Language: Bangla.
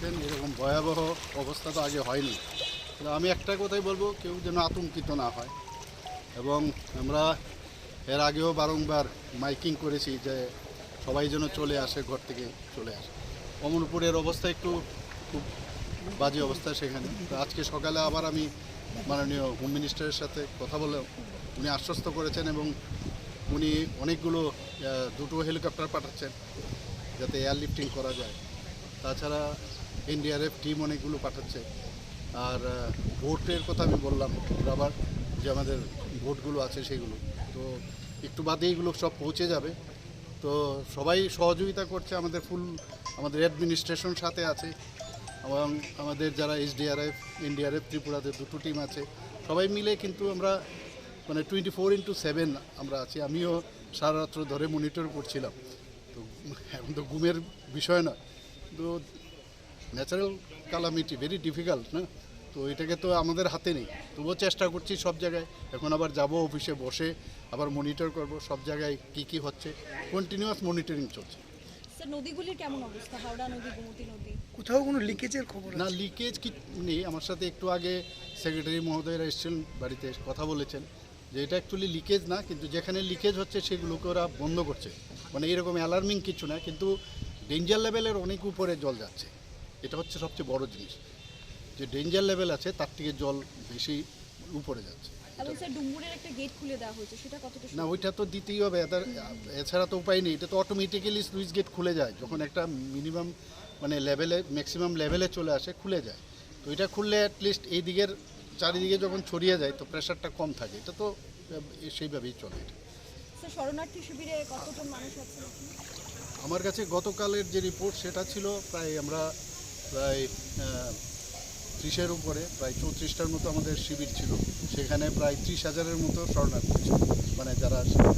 দেখছেন এরকম ভয়াবহ অবস্থা তো আগে হয়নি। আমি একটা কথাই বলব, কেউ যেন আতঙ্কিত না হয়। এবং আমরা এর আগেও বারংবার মাইকিং করেছি যে সবাই যেন চলে আসে, ঘর থেকে চলে আসে। অমরপুরের অবস্থা একটু খুব বাজে অবস্থা সেখানে। তো আজকে সকালে আবার আমি মাননীয় হোম মিনিস্টারের সাথে কথা বললাম। উনি আশ্বস্ত করেছেন এবং উনি অনেকগুলো দুটো হেলিকপ্টার পাঠাচ্ছেন যাতে এয়ার লিফটিং করা যায়। তাছাড়া এনডিআরএফ টিম অনেকগুলো পাঠাচ্ছে। আর ভোটের কথা আমি বললাম আবার যে আমাদের ভোটগুলো আছে সেগুলো। তো একটু বাদে এগুলো সব পৌঁছে যাবে। তো সবাই সহযোগিতা করছে, আমাদের ফুল আমাদের অ্যাডমিনিস্ট্রেশন সাথে আছে। এবং আমাদের যারা এসডিআরএফ, এনডিআরএফ, ত্রিপুরাতে দুটো টিম আছে। সবাই মিলে কিন্তু আমরা মানে টোয়েন্টি ফোর ইন্টু সেভেন আমরা আছি। আমিও সারা রাত্র ধরে মনিটর করছিলাম। তো এখন তো ঘুমের বিষয় না তো ন্যাচারাল কালামিটি ভেরি ডিফিকাল্ট না? তো এটাকে তো আমাদের হাতে নেই। তবুও চেষ্টা করছি সব জায়গায়। এখন আবার যাব অফিসে বসে আবার মনিটর করব সব জায়গায় কি কি হচ্ছে। কন্টিনিউয়াস মনিটরিং চলছে। নদীগুলির কেমন অবস্থা? হাওড়া নদী গোমতী নদী? কোথাও কোনো লিকেজের খবর না লিকেজ কি নেই। আমার সাথে একটু আগে সেক্রেটারি মহোদয়রা এসেছিলেন বাড়িতে এসে কথা বলেছেন যে এটা অ্যাকচুয়ালি লিকেজ না কিন্তু যেখানে লিকেজ হচ্ছে সেগুলোকে ওরা বন্ধ করছে। মানে এরকম অ্যালার্মিং কিছু না কিন্তু ডেঞ্জার লেভেলের অনেক উপরে জল যাচ্ছে। এটা হচ্ছে সবচেয়ে বড় জিনিস। যে ডেঞ্জার লেভেল আছে তার থেকে জল বেশি উপরে যাচ্ছে। না ওইটা তো দিতেই হবে এছাড়া তো উপায় নেই এটা তো অটোমেটিক্যালি সুইচ গেট খুলে যায় যখন একটা মিনিমাম মানে লেভেলে ম্যাক্সিমাম লেভেলে চলে আসে খুলে যায়। তো এটা খুললে অ্যাটলিস্ট এই দিকের চারিদিকে যখন ছড়িয়ে যায় তো প্রেশারটা কম থাকে এটা তো সেইভাবেই চলে এটা। শরণার্থী শিবিরে কতজন মানুষ আছেন আমার কাছে গতকালের যে রিপোর্ট সেটা ছিল প্রায় আমরা প্রায় ত্রিশের উপরে, প্রায় চৌত্রিশটার মতো আমাদের শিবির ছিল। সেখানে প্রায় ত্রিশ হাজারের মতো শরণার্থী ছিল। মানে যারা